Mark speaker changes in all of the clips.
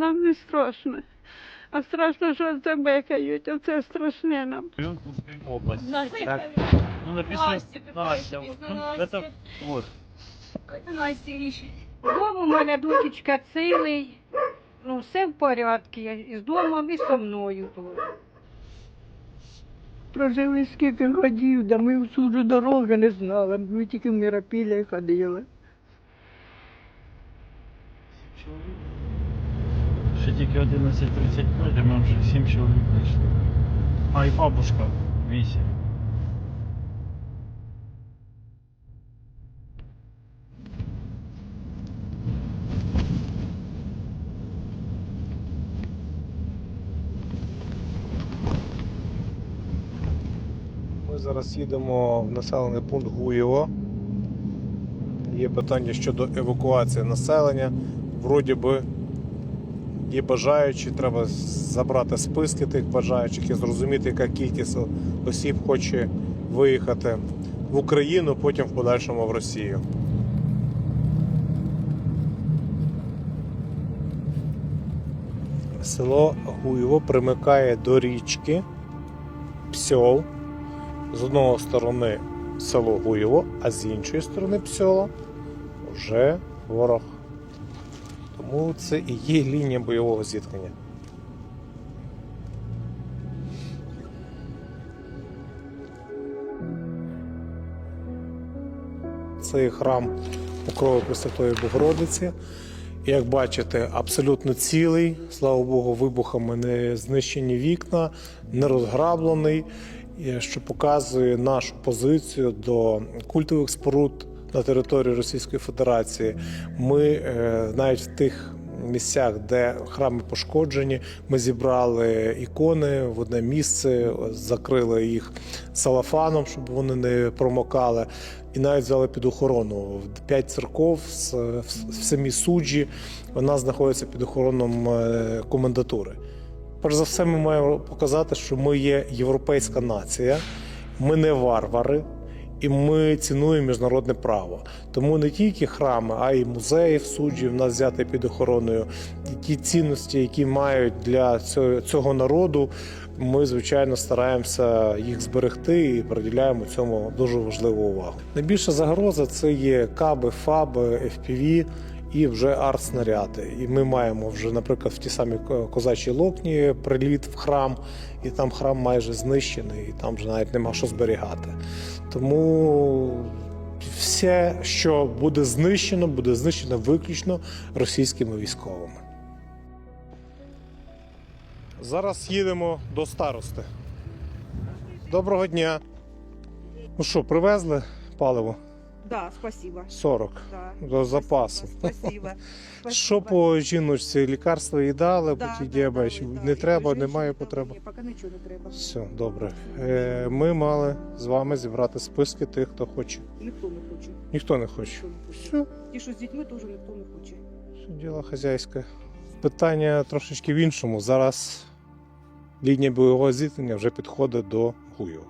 Speaker 1: Нам не страшно. А страшно, що забекають, оце страшне нам.
Speaker 2: область. Так. Ну, написано Настя. Ну, это вот.
Speaker 1: Дома у мене дочечка цілий, ну все в порядку, і з домом, і со мною тут. Прожили скільки годів, да ми всю ж дороги не знали, ми тільки в Міропілля ходили.
Speaker 2: 20-35, а ми вже 7 чоловік вийшли. А і бабушка 8.
Speaker 3: Ми зараз їдемо в населений пункт Гуєво. Є питання щодо евакуації населення. Вроді би є бажаючі, треба забрати списки тих бажаючих і зрозуміти, яка кількість осіб хоче виїхати в Україну, потім в подальшому в Росію. Село Гуєво примикає до річки Псьол. З одного сторони село Гуєво, а з іншої сторони Псьола вже ворог. Тому це і є лінія бойового зіткнення. Це є храм Покрови Пресвятої Богородиці. Як бачите, абсолютно цілий, слава Богу, вибухами не знищені вікна, не розграблений, що показує нашу позицію до культових споруд на території Російської Федерації. Ми е, навіть в тих місцях, де храми пошкоджені, ми зібрали ікони в одне місце, закрили їх салафаном, щоб вони не промокали. І навіть взяли під охорону п'ять церков в самій суджі. Вона знаходиться під охороном е, комендатури. Перш за все, ми маємо показати, що ми є європейська нація, ми не варвари, і ми цінуємо міжнародне право. Тому не тільки храми, а й музеї в суджі в нас взяти під охороною. Ті цінності, які мають для цього народу, ми звичайно стараємося їх зберегти і приділяємо цьому дуже важливу увагу. Найбільша загроза це є каби, фаби, FPV і вже артснаряди. І ми маємо вже, наприклад, в ті самі козачі локні приліт в храм, і там храм майже знищений, і там вже навіть нема що зберігати. Тому все, що буде знищено, буде знищено виключно російськими військовими. Зараз їдемо до старости. Доброго дня. Ну що, привезли паливо?
Speaker 4: Да, спасибо.
Speaker 3: 40
Speaker 4: Да.
Speaker 3: до запасу.
Speaker 4: Спасибо.
Speaker 3: Що по жіночці? Лікарства їй дали,
Speaker 4: Да,
Speaker 3: по тій
Speaker 4: да,
Speaker 3: діабеті?
Speaker 4: да.
Speaker 3: Не
Speaker 4: І
Speaker 3: треба, немає потреби.
Speaker 4: Ні, поки нічого не треба.
Speaker 3: Все, добре. Е, Ми мали з вами зібрати списки тих, хто хоче.
Speaker 4: Ніхто не хоче.
Speaker 3: Ніхто не хоче.
Speaker 4: Ніхто не хоче.
Speaker 3: Все,
Speaker 4: Ті, що з дітьми, теж ніхто не хоче.
Speaker 3: все діло хазяйське. Питання трошечки в іншому. Зараз лінія бойового зіткнення вже підходить до Гуєва.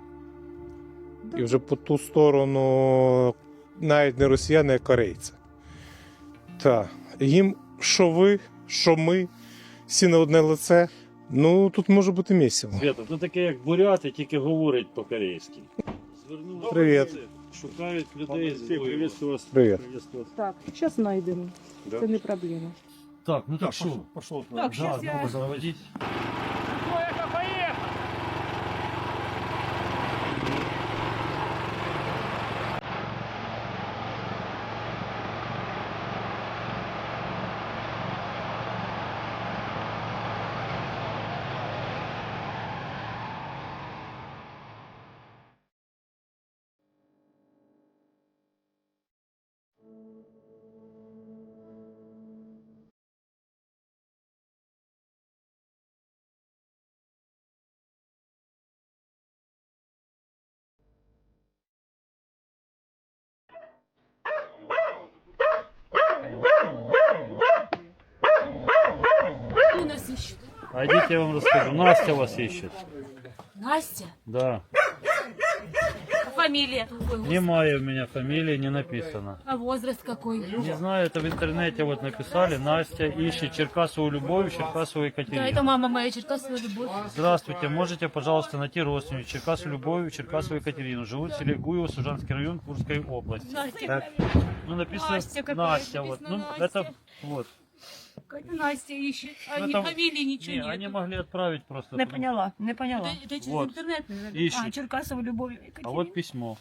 Speaker 3: І вже по ту сторону навіть не росіяни, а корейці. Так. Їм що ви, що ми, всі на одне лице. Ну, тут може бути місіво.
Speaker 2: Свята, то таке як буряти, тільки говорить по-корейськи. Звернули
Speaker 3: Привіт.
Speaker 2: Шукають людей з вас.
Speaker 3: Привіт.
Speaker 4: Так, зараз знайдемо.
Speaker 2: Да.
Speaker 4: Це не проблема.
Speaker 2: Так, ну так, що?
Speaker 3: Пошов.
Speaker 4: Так, щас я-
Speaker 2: заводіть. А идите, я вам расскажу. Настя вас ищет.
Speaker 5: Настя?
Speaker 2: Да.
Speaker 5: А фамилия?
Speaker 2: Немає в меня фамилии, не написано.
Speaker 5: А возраст какой?
Speaker 2: Не знаю, это в интернете вот написали. Настя ищет Черкасову Любовь, Черкасову
Speaker 5: Да, это
Speaker 2: Екатерину.
Speaker 5: мама моя Черкасова любовь.
Speaker 2: Здравствуйте, можете, пожалуйста, найти родственницу Черкасу Любовь, Черкасову Екатерину. Живут в селе Гуево, Сужанский район, Курской области.
Speaker 5: Настя.
Speaker 2: Так, ну написано
Speaker 5: Настя какая,
Speaker 2: Настя, вот.
Speaker 5: написано
Speaker 2: Ну,
Speaker 5: Настя.
Speaker 2: это вот.
Speaker 5: Настя ищет. А
Speaker 2: Ну,
Speaker 5: ни
Speaker 2: там-
Speaker 5: фамилии ничего
Speaker 2: Не,
Speaker 5: нет.
Speaker 2: они могли отправить просто.
Speaker 4: Не
Speaker 2: потому-
Speaker 4: поняла, не поняла.
Speaker 5: Это, это через
Speaker 2: Вот.
Speaker 5: интернет, наверное.
Speaker 2: Ищут.
Speaker 4: А, Черкасова Любовь
Speaker 2: А
Speaker 4: Екатерина.
Speaker 2: вот письмо.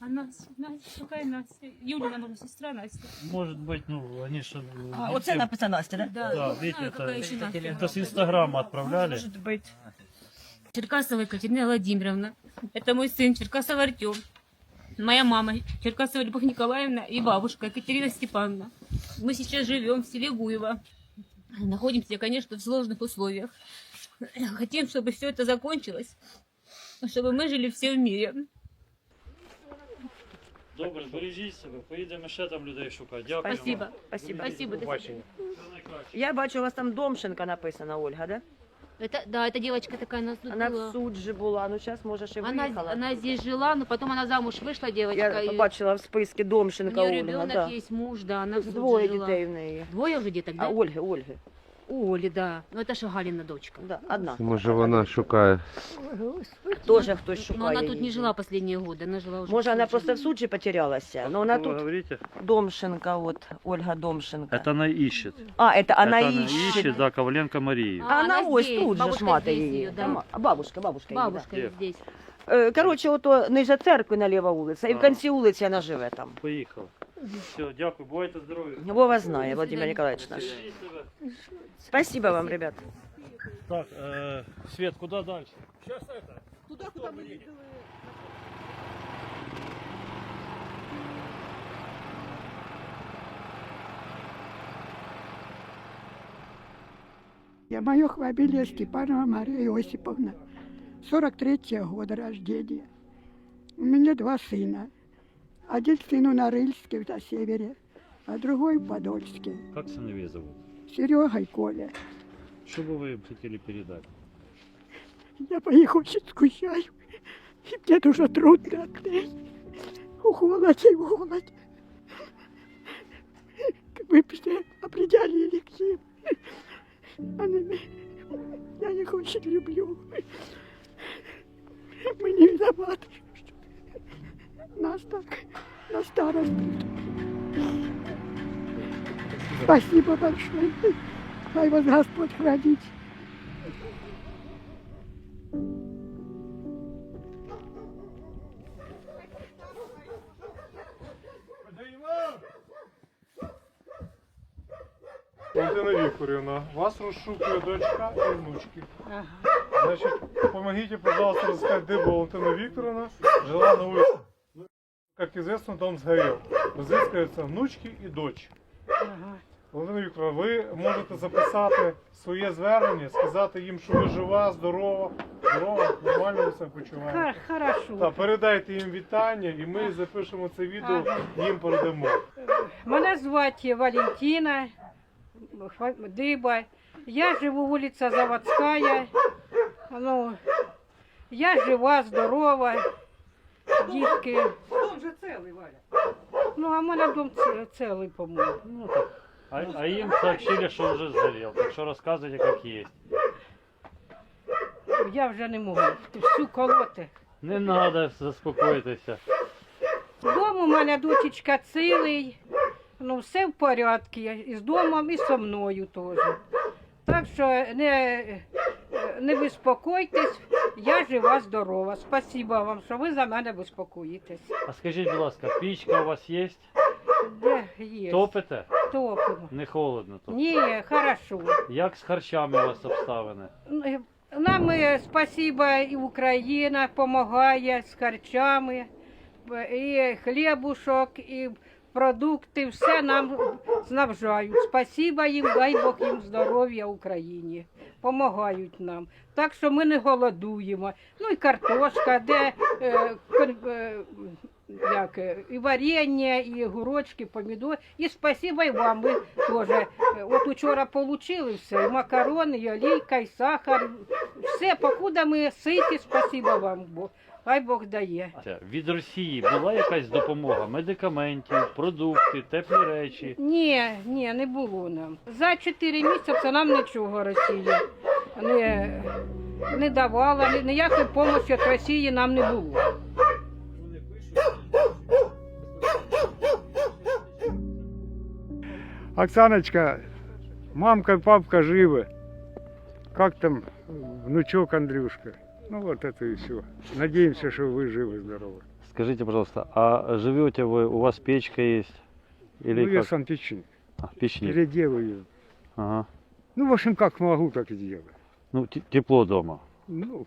Speaker 5: А Настя, Настя, какая Настя? Юлина, моя сестра Настя.
Speaker 2: Может быть, ну, они же...
Speaker 4: А, оце написано Настя, да?
Speaker 5: Да,
Speaker 2: Да,
Speaker 5: не
Speaker 2: видите,
Speaker 5: знаю, какая
Speaker 2: это,
Speaker 5: еще Настя.
Speaker 2: это с Инстаграма отправляли.
Speaker 4: Может быть.
Speaker 5: Черкасова Екатерина Владимировна. Это мой сын Черкасов Артем. Моя мама Черкасова Любовь Николаевна и бабушка Екатерина Степановна. Мы сейчас живем в селе Гуево. Находимся, конечно, в сложных условиях. Хотим, чтобы все это закончилось, чтобы мы жили все в мире.
Speaker 2: Добре, бережіть себе, поїдемо ще там людей шукати. Дякую.
Speaker 5: Спасибо.
Speaker 4: Спасибо.
Speaker 5: Спасибо. до.
Speaker 4: Я бачу, у вас там Домшенка написана, Ольга, да?
Speaker 5: Это, да, эта девочка такая нас тут
Speaker 4: Вона
Speaker 5: была.
Speaker 4: в суд же була, ну зараз може ще
Speaker 5: Она,
Speaker 4: виїхала.
Speaker 5: она здесь жила, но потом она замуж вышла, девочка.
Speaker 4: Я
Speaker 5: и
Speaker 4: побачила в списку
Speaker 5: у
Speaker 4: Домшенка
Speaker 5: нее
Speaker 4: Ольга,
Speaker 5: ребенок
Speaker 4: да.
Speaker 5: есть, муж, да, она в суд
Speaker 4: Двоє
Speaker 5: жила.
Speaker 4: дітей в неї.
Speaker 5: Двое уже деток, да?
Speaker 4: А Ольги, Ольги.
Speaker 5: У Оли, да. Ну это же Галина дочка.
Speaker 4: Да, одна.
Speaker 6: Може вона шукає.
Speaker 4: Теж хтось
Speaker 5: Но
Speaker 4: шукає
Speaker 5: она тут не
Speaker 4: її.
Speaker 5: жила последние годы, она жила уже.
Speaker 4: Може,
Speaker 5: в
Speaker 4: вона
Speaker 5: суде.
Speaker 4: просто в суджі потерялася, но вона
Speaker 2: Вы
Speaker 4: тут
Speaker 2: говорите?
Speaker 4: Домшенка, вот, Ольга Домшенка.
Speaker 2: Это она ищет.
Speaker 4: А, это она
Speaker 2: Это
Speaker 4: ищет.
Speaker 2: да, Коваленко Марию.
Speaker 5: А,
Speaker 4: А она
Speaker 5: она
Speaker 4: ось
Speaker 5: здесь,
Speaker 4: тут же ж
Speaker 5: бабушка
Speaker 4: мати
Speaker 5: здесь
Speaker 4: її.
Speaker 5: её, да.
Speaker 4: Там, а, Бабушка, бабушка її,
Speaker 5: Бабушка
Speaker 2: Где?
Speaker 5: здесь.
Speaker 4: да. Е, Коротше, ото ниже церкви наліва вулиця, і в
Speaker 2: А.
Speaker 4: кінці вулиці вона живе там.
Speaker 2: Поїхала. Все, дякую, бувайте здорові.
Speaker 4: Вова знає,
Speaker 5: До
Speaker 4: Владимир
Speaker 5: свидания.
Speaker 4: Николаевич наш.
Speaker 2: Бережіть себе.
Speaker 4: Спасибо вам, ребят.
Speaker 2: Так, э, Свет, куда дальше?
Speaker 7: Я Маёхова Белия Степанова Мария Иосиповна, 43-го года рождения. У меня два сына. Один сын у Норильске, на севере, а другой в Подольске.
Speaker 2: Как сыновей зовут?
Speaker 7: Серега и Коля.
Speaker 2: Что бы вы им хотели передать?
Speaker 7: Я по них очень скучаю. И мне дуже трудно от них. У холоде, в холоде. Вы бы все определили к ним. Они, я их очень люблю. Мы не виноваты, нас так на старость. Спасибо большое. Дай вас Господь хранить.
Speaker 3: Валентина Вікторівна, вас розшукує дочка і внучки.
Speaker 1: Ага.
Speaker 3: Значить, помогите, пожалуйста, рассказать, где Валентина Викторовна жила на улице. Как известно, дом сгорел. Разыскиваются внучки і дочь.
Speaker 1: Ага.
Speaker 3: Валентина Вікторовна, ви можете записати своє звернення, сказати їм, що ви жива, здорова, здорова, нормально ви себе почуваєте.
Speaker 1: Хар- Хорошо.
Speaker 3: Та передайте їм вітання, і ми запишемо це відео, їм передамо.
Speaker 1: Мене звати Валентина Хва- Диба. Я живу вулиця Заводська. Ну, я жива, здорова. Дітки.
Speaker 4: Дом же целый, Валя.
Speaker 1: Ну, а в мене дом цілий, по-моєму.
Speaker 2: Ну, так. А, а им сообщили, что уже сгорел. Так что рассказывайте, как есть.
Speaker 1: Я вже не можу всю колоти.
Speaker 2: Не надо, заспокойтеся.
Speaker 1: Дом у мене дочечка цілий. Ну, все в порядку. І з домом, і со мною теж. Так що не, не безпокойтесь, я жива, здорова. Спасибо вам, що ви за мене безпокоїтесь.
Speaker 2: А скажіть, будь ласка, пічка у вас є?
Speaker 1: Де є?
Speaker 2: Топите?
Speaker 1: Топимо.
Speaker 2: Не холодно тут.
Speaker 1: Ні, хорошо.
Speaker 2: Як з харчами у вас обставини?
Speaker 1: Нам е, спасибо і Україна допомагає з харчами, б- і хлібушок, і продукти, все нам снабжають. Спасибо їм, дай Бог їм здоров'я Україні. Помагають нам. Так що ми не голодуємо. Ну і картошка, де е, е, як, е, і варення, і огурочки, помідори. І спасибо і вам. Ви теж. е, От учора отримали все. І макарони, і олійка, і сахар. Все, покуда ми ситі, спасибо вам. Бо хай Бог дає.
Speaker 2: Від Росії була якась допомога медикаментів, продукти, теплі речі.
Speaker 1: Ні, ні, не було нам. За чотири місяці нам нічого Росія не, не давала, ніякої допомоги від Росії нам не було.
Speaker 6: Оксаночка, мамка, і папка живы. Как там внучок Андрюшка? Ну вот это и все. Надеемся, что вы живы, здоровы.
Speaker 2: Скажите, пожалуйста, а живете вы, у вас печка есть? Или
Speaker 6: ну я
Speaker 2: как?
Speaker 6: сам печник.
Speaker 2: А, печник.
Speaker 6: Переделаю.
Speaker 2: Ага.
Speaker 6: Ну, в общем, как могу, так и делаю.
Speaker 2: Ну, те- тепло дома.
Speaker 6: Ну,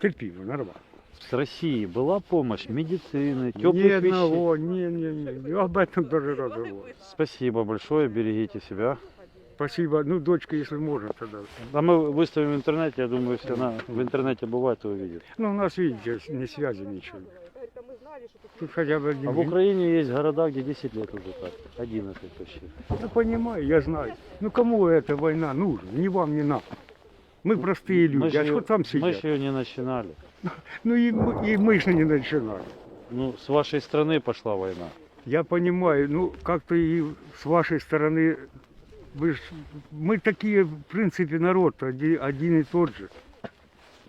Speaker 6: терпимо, нормально.
Speaker 2: С России была помощь медицины,
Speaker 6: Ни
Speaker 2: теплых вещей?
Speaker 6: одного, не, не, не. Об этом даже разговор.
Speaker 2: Спасибо большое, берегите себя.
Speaker 6: Спасибо. Ну, дочка, если может, тогда.
Speaker 2: А мы выставим в интернете, я думаю, если она в интернете бывает, то увидит.
Speaker 6: Ну, у нас, видите, не связи ничего. Тут хотя бы один.
Speaker 2: А в Украине есть города, где 10 лет уже так, 11 почти.
Speaker 6: Ну, понимаю, я знаю. Ну, кому эта война нужна? Ни вам, ни нам. Мы простые люди.
Speaker 2: Мы
Speaker 6: а что там
Speaker 2: Мы
Speaker 6: сидят?
Speaker 2: же ее не начинали.
Speaker 6: Ну, и мы, и мы же не начинали.
Speaker 2: Ну, с вашей страны пошла война.
Speaker 6: Я понимаю, ну, как-то и с вашей стороны, вы ж, мы такие, в принципе, народ один, один и тот же.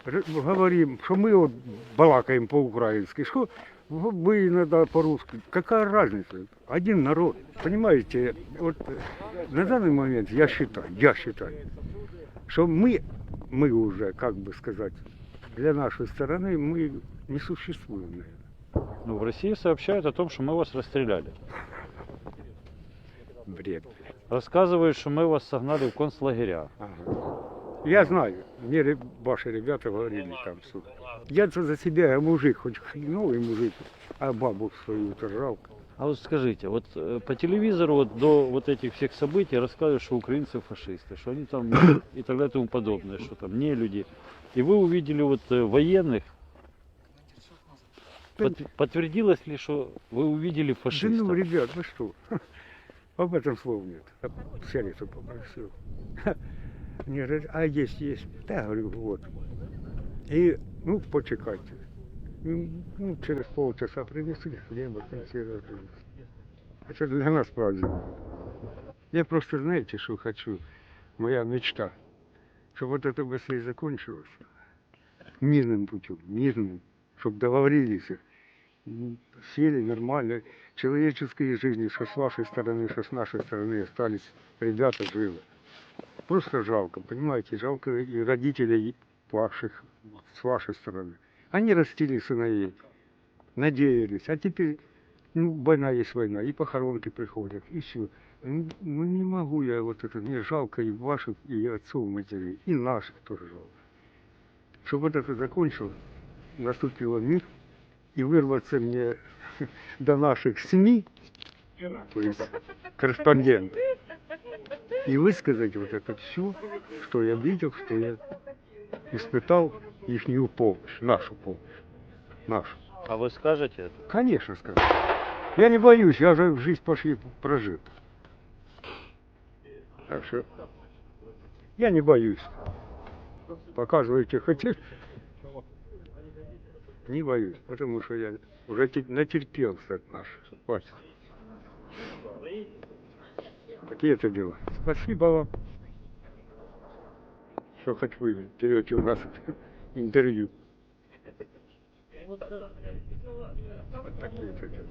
Speaker 6: Говорим, что мы вот балакаем по-украински, что вы иногда по-русски. Какая разница? Один народ. Понимаете, вот э, на данный момент я считаю, я считаю, что мы, мы уже, как бы сказать, для нашей стороны мы не существуем, наверное.
Speaker 2: Ну, в России сообщают о том, что мы вас расстреляли.
Speaker 6: Бред.
Speaker 2: Рассказывают, что мы вас согнали в концлагеря.
Speaker 6: Ага. Я знаю, мне ре- ваши ребята говорили там. что Я-то за себя, я мужик, хоть хреновый мужик, а бабу свою-то жалко.
Speaker 2: А вот скажите, вот э, по телевизору вот до вот этих всех событий рассказывают, что украинцы фашисты, что они там и так далее и тому подобное, что там не люди. И вы увидели вот э, военных. Под- подтвердилось ли, что вы увидели
Speaker 6: Да
Speaker 2: фашистов?
Speaker 6: ну, ребят, вы что? Об этом слов нет. Я Сигарету попросил. Мне говорят, а есть, есть. Да, я говорю, вот. И, ну, почекайте. Ну, через полчаса принесли хлеба, консервы принесли. Это для нас праздник. Я просто, знаете, что хочу? Моя мечта. Чтобы вот это быстрее закончилось. Мирным путем, мирным. Чтобы договорились. Сели нормально. Человеческие жизни, что с вашей стороны, что с нашей стороны остались ребята живы. Просто жалко, понимаете, жалко и родителей ваших с вашей стороны. Они растили сыновей, надеялись, а теперь ну, война есть война, и похоронки приходят, и все. Ну, ну, не могу я вот это, мне жалко и ваших, и отцов, матерей, и наших тоже жалко. Чтобы вот это закончилось, наступил мир, и вырваться мне до наших СМИ, то есть корреспондент, и высказать вот это все, что я видел, что я испытал ихнюю помощь, нашу помощь, нашу.
Speaker 2: А вы скажете это?
Speaker 6: Конечно, скажу. Я не боюсь, я уже жизнь почти прожил. Так что я не боюсь. Показывайте хотите. Не боюсь, потому что я уже те- натерпелся от наших. Хватит. Такие это дела. Спасибо вам, что хоть вы берете у нас интервью. Вот такие это дела.